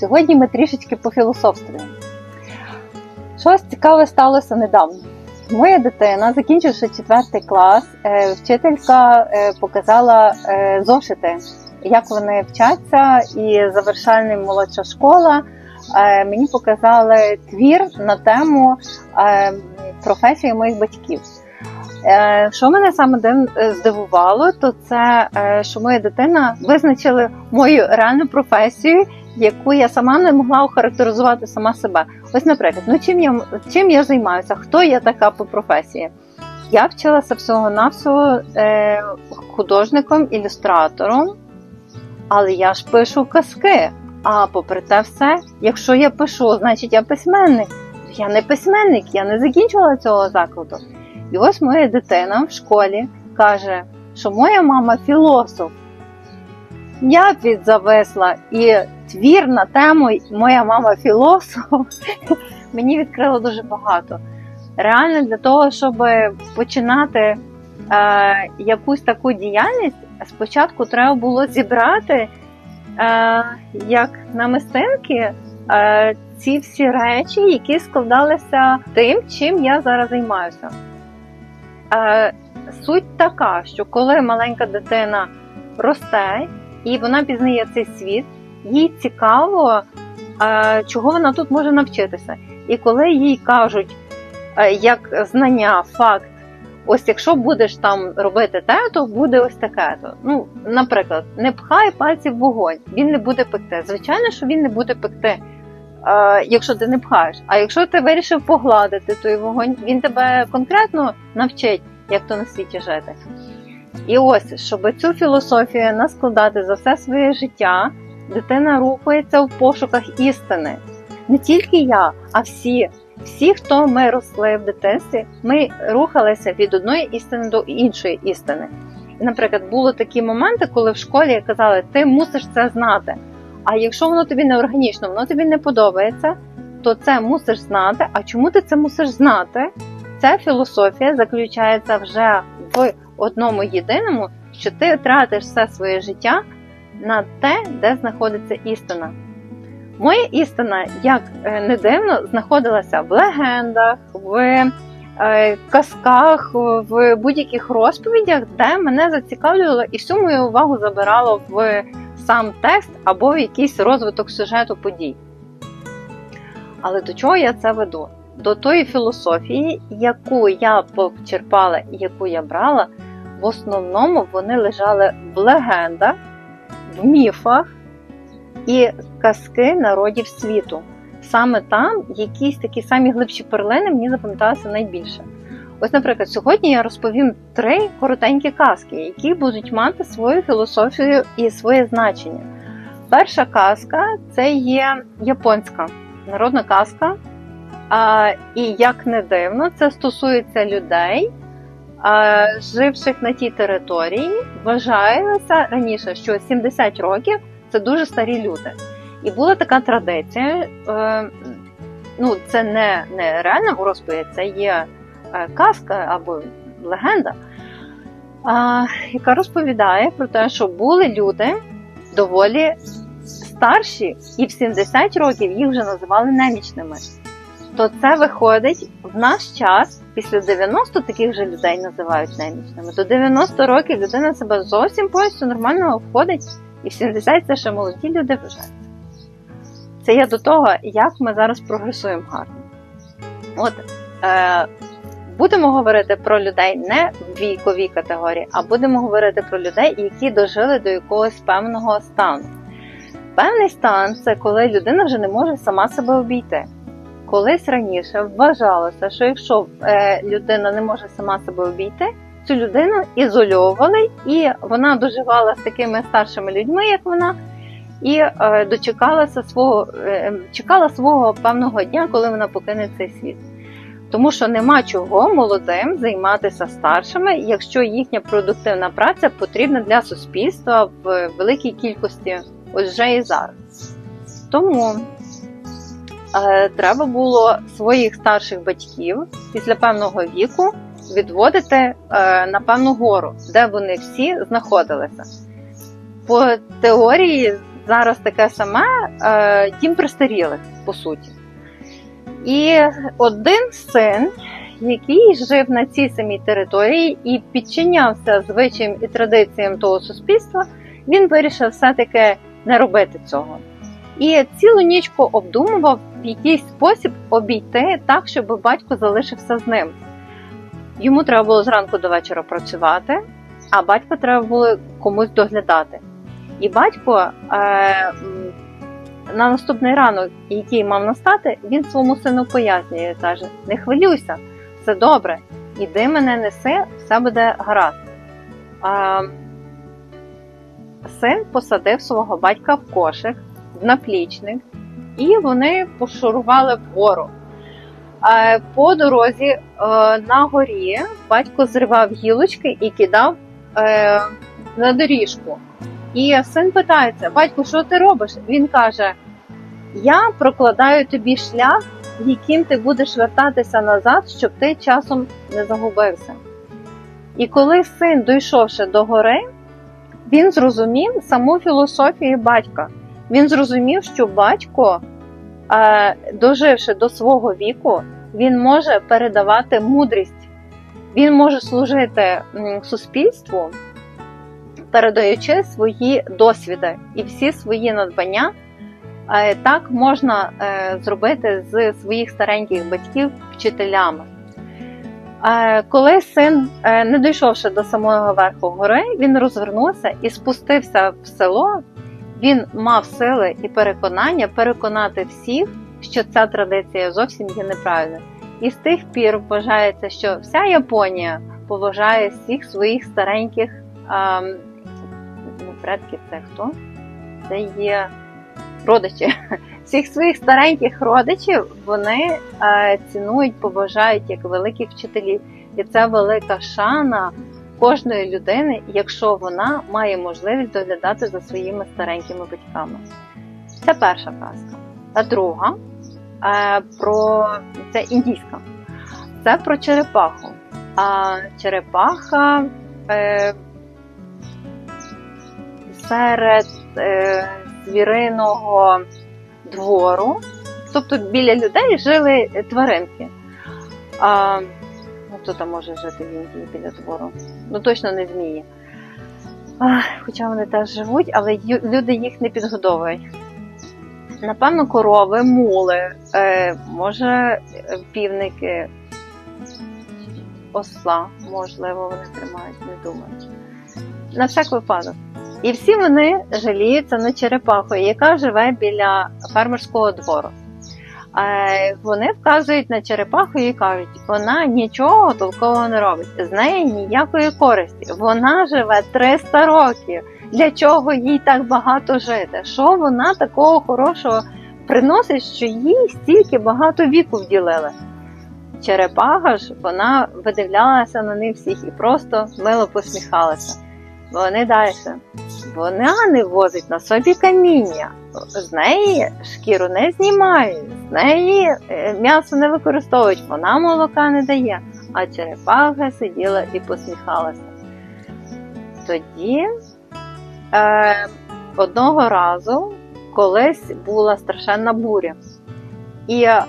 Сьогодні ми трішечки пофілософствуємо. Щось цікаве сталося недавно. Моя дитина, закінчивши четвертий клас, е, вчителька е, показала е, зошити, як вони вчаться, і завершальний молодша школа. Мені показали твір на тему професії моїх батьків. Що мене саме здивувало, то це що моя дитина визначила мою реальну професію, яку я сама не могла охарактеризувати сама себе. Ось, наприклад, ну чим я чим я займаюся? Хто я така по професії? Я вчилася всього-навсього е, художником, ілюстратором, але я ж пишу казки. А попри те все, якщо я пишу, значить я письменник. Я не письменник, я не закінчила цього закладу. І ось моя дитина в школі каже, що моя мама філософ. Я підзависла і твір на тему Моя мама філософ мені відкрило дуже багато. Реально для того, щоб починати е, якусь таку діяльність, спочатку треба було зібрати е, як намистинки е, ці всі речі, які складалися тим, чим я зараз займаюся. Е, суть така, що коли маленька дитина росте і вона пізнає цей світ, їй цікаво, е, чого вона тут може навчитися. І коли їй кажуть, е, як знання, факт, ось якщо будеш там робити те, то буде ось таке. то Ну, наприклад, не пхай пальці в вогонь, він не буде пекти. Звичайно, що він не буде пекти. е, Якщо ти не пхаєш, а якщо ти вирішив погладити той вогонь, він тебе конкретно навчить, як то на світі жити. І ось, щоб цю філософію наскладати за все своє життя, дитина рухається в пошуках істини. Не тільки я, а всі. Всі, хто ми росли в дитинстві, ми рухалися від одної істини до іншої істини. І, наприклад, були такі моменти, коли в школі казали, ти мусиш це знати. А якщо воно тобі не органічно, воно тобі не подобається, то це мусиш знати. А чому ти це мусиш знати? Ця філософія заключається вже в одному єдиному, що ти тратиш все своє життя на те, де знаходиться істина. Моя істина, як е, не дивно, знаходилася в легендах, в е, казках, в будь-яких розповідях, де мене зацікавлювало і всю мою увагу забирало в сам текст або в якийсь розвиток сюжету подій. Але до чого я це веду? До тої філософії, яку я почерпала і яку я брала, в основному вони лежали в легендах, в міфах і казки народів світу. Саме там якісь такі самі глибші перлини мені запам'яталися найбільше. Ось, наприклад, сьогодні я розповім три коротенькі казки, які будуть мати свою філософію і своє значення. Перша казка це є японська народна казка. А, і як не дивно, це стосується людей, живших на тій території. Вважалося раніше, що 70 років це дуже старі люди. І була така традиція. Е, ну, це не, не реальна розповідь, це є е, казка або легенда, яка розповідає про те, що були люди доволі старші, і в 70 років їх вже називали немічними. То це виходить в наш час, після 90 таких же людей називають немічними. До 90 років людина себе зовсім повністю нормально обходить, і в 70 це ще молоді люди вважаються. Це я до того, як ми зараз прогресуємо гарно. От е, будемо говорити про людей не в віковій категорії, а будемо говорити про людей, які дожили до якогось певного стану. Певний стан це коли людина вже не може сама себе обійти. Колись раніше вважалося, що якщо е, людина не може сама себе обійти, цю людину ізольовували, і вона доживала з такими старшими людьми, як вона, і е, дочекалася свого, е, чекала свого певного дня, коли вона покине цей світ. Тому що нема чого молодим займатися старшими, якщо їхня продуктивна праця потрібна для суспільства в великій кількості ось вже і зараз. Тому треба було своїх старших батьків після певного віку відводити е, на певну гору, де вони всі знаходилися. По теорії зараз таке саме е, дім престарілих, по суті. І один син, який жив на цій самій території і підчинявся звичаям і традиціям того суспільства, він вирішив все-таки не робити цього. І цілу нічку обдумував в якийсь спосіб обійти так, щоб батько залишився з ним. Йому треба було зранку до вечора працювати, а батько треба було комусь доглядати. І батько е, на наступний ранок, який мав настати, він своєму сину пояснює, каже: не хвилюйся, все добре, іди мене неси, все буде гаразд. А, син посадив свого батька в кошик, наплічник, і вони пошурували вгору. Е, По дорозі е, на горі батько зривав гілочки і кидав е, на доріжку. І син питається: батько, що ти робиш? Він каже: Я прокладаю тобі шлях, яким ти будеш вертатися назад, щоб ти часом не загубився. І коли син, дійшовши до гори, він зрозумів саму філософію батька. Він зрозумів, що батько, е, доживши до свого віку, він може передавати мудрість, він може служити суспільству, передаючи свої досвіди і всі свої надбання. Е, Так можна е, зробити з своїх стареньких батьків вчителями. Коли син, не дійшовши до самого верху гори, він розвернувся і спустився в село. Він мав сили і переконання переконати всіх, що ця традиція зовсім є неправильною. І з тих пір вважається, що вся Японія поважає всіх своїх стареньких ем, ну, предків. Це хто? Це є родичі. Всіх своїх стареньких родичів вони е, цінують, поважають як великих вчителів. І це велика шана кожної людини, якщо вона має можливість доглядати за своїми старенькими батьками. Це перша казка. А друга е, про це індійська. Це про черепаху. А черепаха е, серед е, звіриного двору, тобто біля людей жили тваринки. А, ну, хто там може жити в Індії біля двору? Ну точно не змії. Хоча вони теж живуть, але люди їх не підгодовують. Напевно, корови, мули, е, може півники, осла, можливо, вони тримають, не думаю. На всяк випадок. І всі вони жаліються на черепаху, яка живе біля фермерського двору. Е, Вони вказують на черепаху і кажуть, вона нічого толкового не робить, з неї ніякої користі. Вона живе 300 років. Для чого їй так багато жити? Що вона такого хорошого приносить, що їй стільки багато віку вділили? Черепаха ж вона видивлялася на них всіх і просто мило посміхалася. Вони далі. Вона не возить на собі каміння, з неї шкіру не знімають, з неї е, м'ясо не використовують, вона молока не дає. А черепаха сиділа і посміхалася. Тоді е, одного разу колись була страшенна буря. І е,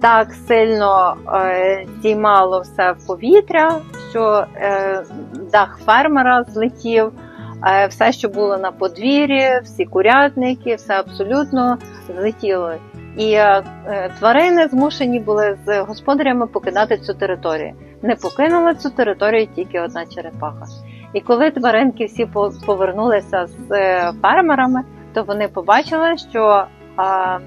так сильно е, здіймало все в повітря, що е, дах фермера злетів, е, все, що було на подвір'ї, всі курятники, все абсолютно злетіло. І е, е, тварини змушені були з господарями покидати цю територію. Не покинула цю територію тільки одна черепаха. І коли тваринки всі по- повернулися з фермерами, то вони побачили, що а,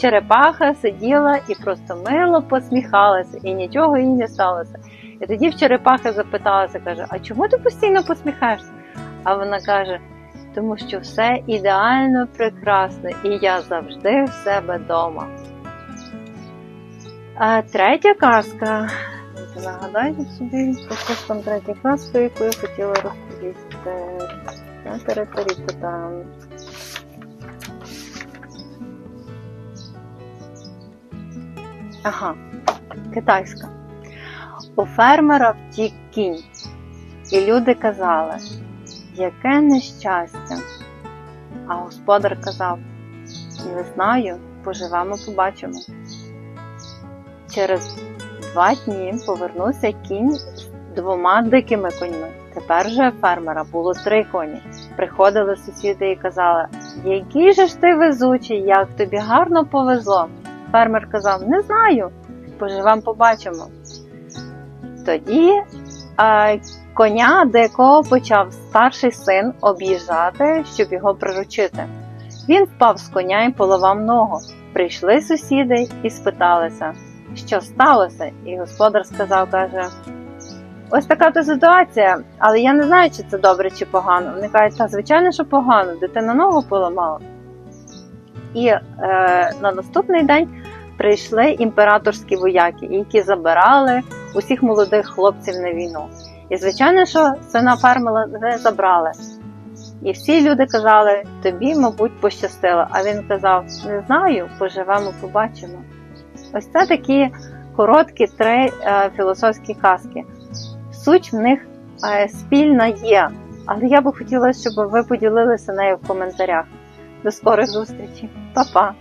черепаха сиділа і просто мило посміхалася, і нічого їй не сталося. І тоді в черепахи запиталася, каже: А чому ти постійно посміхаєшся? А вона каже: тому що все ідеально прекрасно, і я завжди в себе вдома. А третя казка. Дайте Нагадайте собі, якась там третя казка, яку я хотіла розповісти. Та-та-та-та-та. Ага, китайська. У фермера втік кінь. І люди казали, яке нещастя. А господар казав: Не знаю, поживемо, побачимо. Через два дні повернувся кінь з двома дикими коньми. Тепер же фермера було три коні. Приходили сусіди і казали, який же ж ти везучий, як тобі гарно повезло. Фермер казав, не знаю, поживемо, побачимо. Тоді коня дикого почав старший син об'їжджати, щоб його приручити. Він впав з коня і поламав ногу. Прийшли сусіди і спиталися, що сталося. І господар сказав, каже, ось така то ситуація, але я не знаю, чи це добре чи погано. Вони кажуть, та звичайно, що погано, дитина ногу поламала. І е, на наступний день прийшли імператорські вояки, які забирали усіх молодих хлопців на війну. І звичайно, що сина фермера не забрали. І всі люди казали, тобі, мабуть, пощастило. А він казав: не знаю, поживемо, побачимо. Ось це такі короткі три е, філософські казки. Суть в них е, спільна є, але я би хотіла, щоб ви поділилися нею в коментарях. До скорих зустрічей, Па-па!